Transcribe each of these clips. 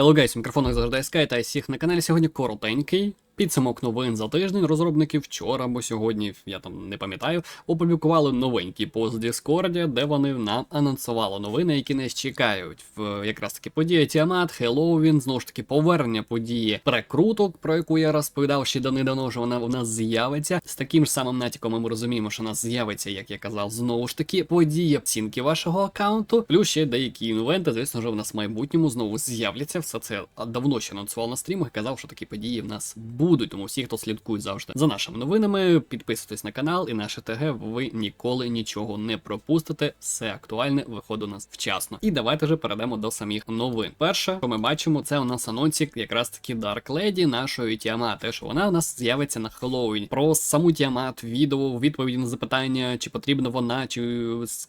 Hello guys, мікрофон як завжди Sky та всіх на каналі сьогодні коротенький. Підсумок новин за тиждень розробники вчора або сьогодні, я там не пам'ятаю, опублікували новенький пост в Діскорді, де вони нам анонсували новини, які нас чекають. В якраз таки подія Тіамат, Хеллоуін, знову ж таки повернення події прекруток, про яку я розповідав ще давнидавно, що вона у нас з'явиться. З таким ж самим натяком ми розуміємо, що у нас з'явиться, як я казав, знову ж таки подія оцінки вашого аккаунту. Плюс ще деякі інвенти, звісно ж, в нас в майбутньому знову з'являться. Все це давно ще анонсував на стрімах казав, що такі події в нас будуть. Тому всі, хто слідкують завжди за нашими новинами, підписуйтесь на канал і наше ТГ. Ви ніколи нічого не пропустите. Все актуальне виходить у нас вчасно. І давайте вже перейдемо до самих новин. Перше, що ми бачимо, це у нас анонсик якраз таки Dark Lady нашої Тіамат. Те, що вона у нас з'явиться на Хеллоуін. Про саму Тіамат, відео, відповіді на запитання, чи потрібна вона, чи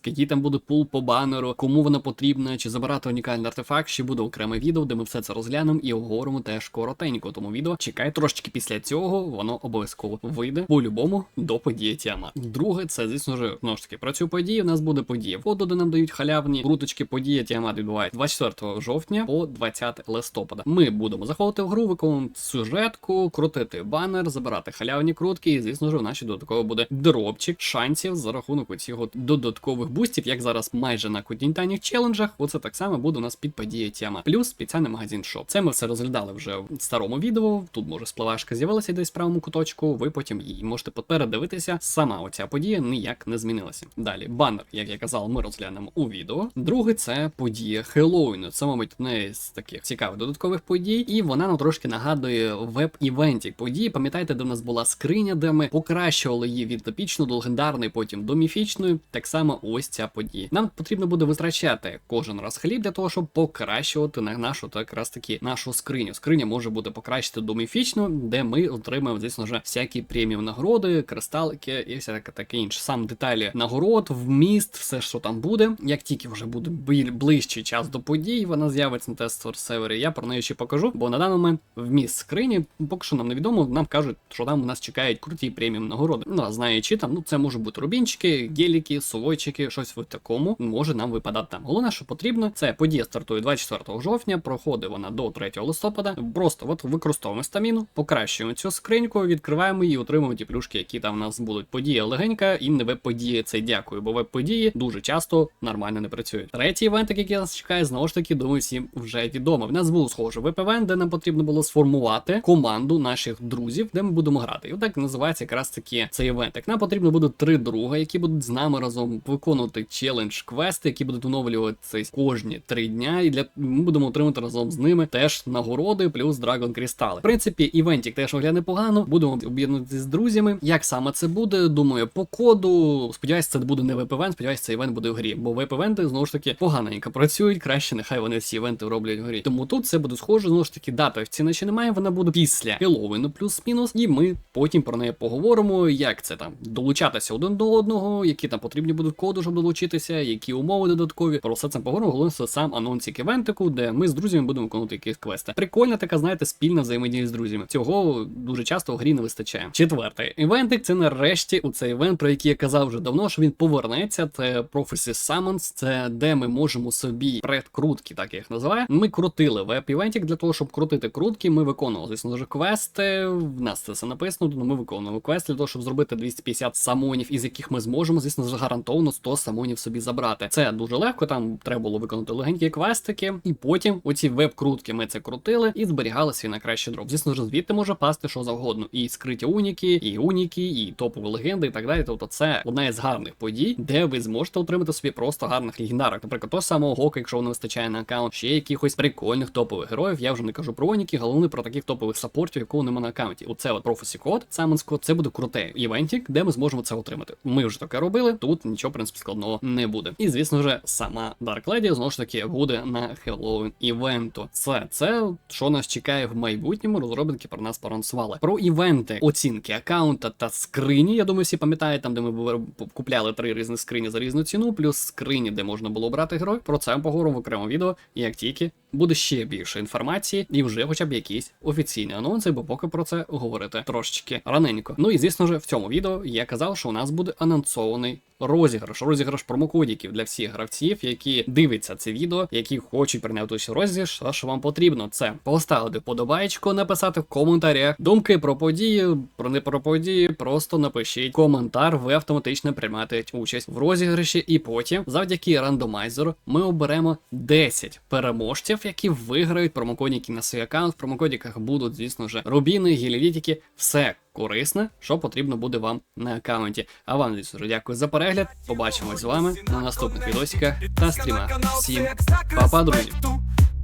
який там буде пул по банеру, кому вона потрібна, чи забирати унікальний артефакт. Ще буде окреме відео, де ми все це розглянемо і оговоримо теж коротенько. Тому відео чекай трошечки після цього, воно обов'язково вийде по-любому до події Тіамат. Друге, це звісно ж знову ж таки про цю подію. У нас буде подія де нам дають халявні круточки. Подія Тіамат відбувається 24 жовтня по 20 листопада. Ми будемо заходити в гру, виконувати сюжетку, крутити банер, забирати халявні крутки. І звісно ж, в нашій додатково буде дропчик шансів за рахунок от додаткових бустів, як зараз майже на континентальних челенджах. Оце так само буде у нас під подія Тіамат. Плюс спеціальний магазин шоп. Це ми все розглядали вже в старому відео. Тут може спливашка з'явилася десь в правому куточку. Ви потім її можете передивитися. Сама оця подія ніяк не змінилася. Далі банер, як я казав, ми розглянемо у відео. Друге, це подія Хеллоуіну. Це, мабуть, одне з таких цікавих додаткових подій, і вона нам трошки нагадує веб-івенті події. Пам'ятаєте, де в нас була скриня, де ми покращували її від епічної до легендарної, потім до міфічної. Так само ось ця подія. Нам потрібно буде витрачати кожен раз хліб для того, щоб покращувати на нашу так якраз таки нашу скриню. Скриня може бути покращити до міфічної, де ми отримаємо, звісно ж, всякі преміум нагороди, кристалики і всяке таке інше. Сам деталі нагород, вміст, все, що там буде. Як тільки вже буде ближчий час до подій, вона з'явиться на тест сервері. Я про неї ще покажу, бо на даний момент вміст скрині поки що нам невідомо. Нам кажуть, що там у нас чекають круті преміум нагороди. Ну а знаючи там, ну це може бути рубінчики, геліки, совойчики, щось в такому може нам випадати там. Головне, що потрібно, це подія стартує 24 жовтня, проходить вона до 3 листопада. Просто от використовуємо стаміну, покращуємо цю скриньку, відкриваємо її, отримуємо ті плюшки, які там в нас будуть. Подія легенька і не веб-події. Це дякую, бо веб-події дуже часто нормально не працюють. Третій івент, який нас чекає, знову ж таки, думаю, всім вже відомо. В нас був схожий веб-евент, де нам потрібно було сформувати команду наших друзів, де ми будемо грати. І отак називається якраз таки цей івент. Як нам потрібно буде три друга, які будуть з нами разом виконувати челендж квести, які будуть оновлюватися кожні три дня. І для ми будемо отримати разом з ними теж нагороди, плюс драгон крістали. В принципі, івентик теж виглядає непогано. Будемо об'єднуватися з друзями. Як саме це буде? Думаю, по коду. Сподіваюся, це буде не веб-евент, сподіваюся, цей івент буде в грі. Бо веб-евенти знову ж таки поганенько працюють. Краще нехай вони всі івенти роблять в грі. Тому тут це буде схоже. Знову ж таки, дата офіційно ще немає. Вона буде після Хеллоуіну плюс-мінус. І ми потім про неї поговоримо. Як це там долучатися один до одного, які там потрібні будуть коди, щоб долучитися, які умови додаткові. Про все це поговоримо. Головне, це сам анонсик івентику, де ми з друзями будемо виконувати якісь квести. Прикольна така, знаєте, спільна взаємодія з друзями. Цього дуже часто в грі не вистачає. Четвертий івентик це нарешті у цей івент, про який я казав вже давно, що він повернеться. Це Prophecy Summons, це де ми можемо собі предкрутки, так я їх називаю. Ми крутили веб-івентик для того, щоб крутити крутки. Ми виконували, звісно ж, квести. В нас це все написано, тому ми виконуємо квести для того, щоб зробити 250 самонів, із яких ми зможемо, звісно ж, гарантовано 100 самонів собі забрати. Це дуже легко. Там треба було виконати легенькі квестики, і потім оці веб-крутки ми це крутили і зберігали свій найкращий дроп. Звісно ж, звідти може пасти що завгодно. І скриті уніки, і уніки, і топові легенди, і так далі. Тобто, це одна із гарних подій, де ви зможете отримати собі просто гарних легендарок. Наприклад, того самого Гока, якщо не вистачає на аккаунт, ще якихось прикольних топових героїв. Я вже не кажу про уніки, головне про таких топових саппортів, якого нема на аккаунті. Оце от Code, Summons Code, це буде крутий івентик, де ми зможемо це отримати. Ми вже таке робили. Тут нічого в принципі складного не буде. І звісно ж, сама Dark Lady знову ж таки буде на Halloween івенту. Це це що нас чекає в майбутньому. Розробники про нас порансували. Про івенти, оцінки аккаунта та скрині. Я думаю, всі пам'ятають там, де ми купляли три різні скрині за різну ціну, плюс скрині, де можна було брати герой. Про це поговоримо в окремому відео. Як тільки буде ще більше інформації, і вже хоча б якісь офіційні анонси, бо поки про це говорити трошечки раненько. Ну і звісно ж, в цьому відео я казав, що у нас буде анонсований розіграш, розіграш промокодиків для всіх гравців, які дивляться це відео, які хочуть прийняти участь розіграш. Все, що вам потрібно, це поставити подобаєчку, написати в коментарях думки про події, про не про події. Просто напишіть коментар, ви автоматично приймаєте участь в розіграші, і потім, завдяки рандомайзеру, ми оберемо 10 переможців, які виграють промокодики на свій аккаунт. В промокодиках будуть, звісно ж, рубіни, гілівітики, все корисне, що потрібно буде вам на аккаунті. А вам, звісно, дякую за перегляд. Побачимось з вами на наступних відосиках та стрімах. Всім па-па, друзі!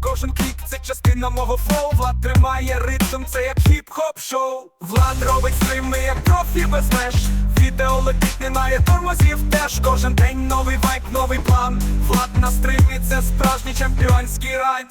Кожен клік це частина мого флоу Влад тримає ритм, це як хіп-хоп шоу Влад робить стріми, як профі без меж Відео летить, немає тормозів теж Кожен день новий вайб, новий план Влад на стримі, це справжній чемпіонський райд